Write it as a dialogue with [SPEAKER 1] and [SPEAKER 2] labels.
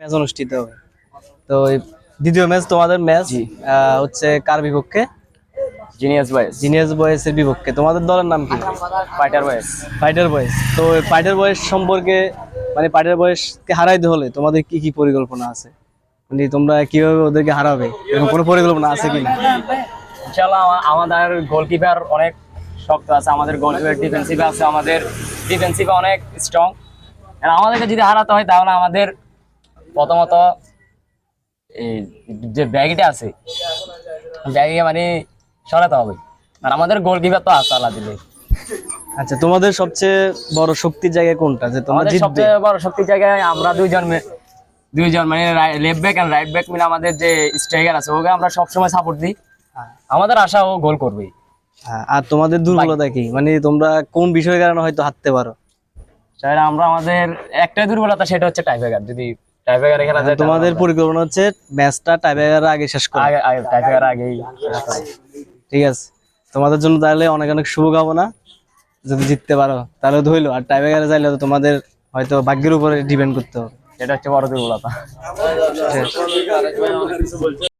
[SPEAKER 1] Match অনুষ্ঠিত হবে। তো দ্বিতীয় ম্যাচ তোমাদের ম্যাচ হচ্ছে কার বিপক্ষে?
[SPEAKER 2] জিনিয়াস বয়েস
[SPEAKER 1] জিনিয়াস বয়েসের বিপক্ষে। তোমাদের দলের নাম কি?
[SPEAKER 2] ফাইটার বয়েস
[SPEAKER 1] ফাইটার বয়েস তো ফাইটার বয়েস সম্পর্কে মানে ফাইটার বয়েসকে হারাইতে হলে তোমাদের কি কি পরিকল্পনা আছে? মানে তোমরা কীভাবে ওদেরকে হারাবে? এরকম কোনো পরিকল্পনা আছে কিনা?
[SPEAKER 2] ইনশাআল্লাহ আমা- আমাদের গোলকিপার অনেক শক্ত আছে আমাদের গোলকিপার ডিফেন্সিভ আছে আমাদের ডিফেন্সিভ অনেক স্ট্রং আমাদেরকে যদি হারাতে হয় তাহলে আমাদের প্রথমত এই যে ব্যাগটা আছে ব্যাগে মানে সরাতে হবে। আর আমাদের গোলকিপার তো আছে আল্লাহ দিলে।
[SPEAKER 1] আচ্ছা তোমাদের সবচেয়ে বড় শক্তির জায়গা কোনটা? যে জিতবে।
[SPEAKER 2] সবচেয়ে বড় শক্তির জায়গায় আমরা দুইজন দুইজন মানে left back and right back মিলে আমাদের যে স্ট্রাইকার আছে ওকে আমরা সবসময় সাপোর্ট দিই। আমাদের আশা ও গোল করবেই
[SPEAKER 1] হ্যাঁ, আর তোমাদের দুর্বলতা কি? মানে তোমরা কোন বিষয়ের কারণে হয়তো হারতে পারো?
[SPEAKER 2] আমরা আমাদের একটাই দুর্বলতা সেটা হচ্ছে টাইব্রেকার যদি টাইব্রেকারে খেলা যায়
[SPEAKER 1] তোমাদের পরিকল্পনা হচ্ছে ম্যাচটা টাইব্রেকারের আগে শেষ করা।
[SPEAKER 2] আগে টাইব্রেকার আগেই
[SPEAKER 1] ঠিক আছে। তোমাদের জন্য তাহলে অনেক অনেক শুভকামনা। যদি জিততে পারো তাহলে ধইলো। আর টাইব্রেকারে যাইলে তো তোমাদের হয়তো ভাগ্যের উপরে ডিপেন্ড করতে হবে।
[SPEAKER 2] এটা হচ্ছে বড় দুর্বলতা।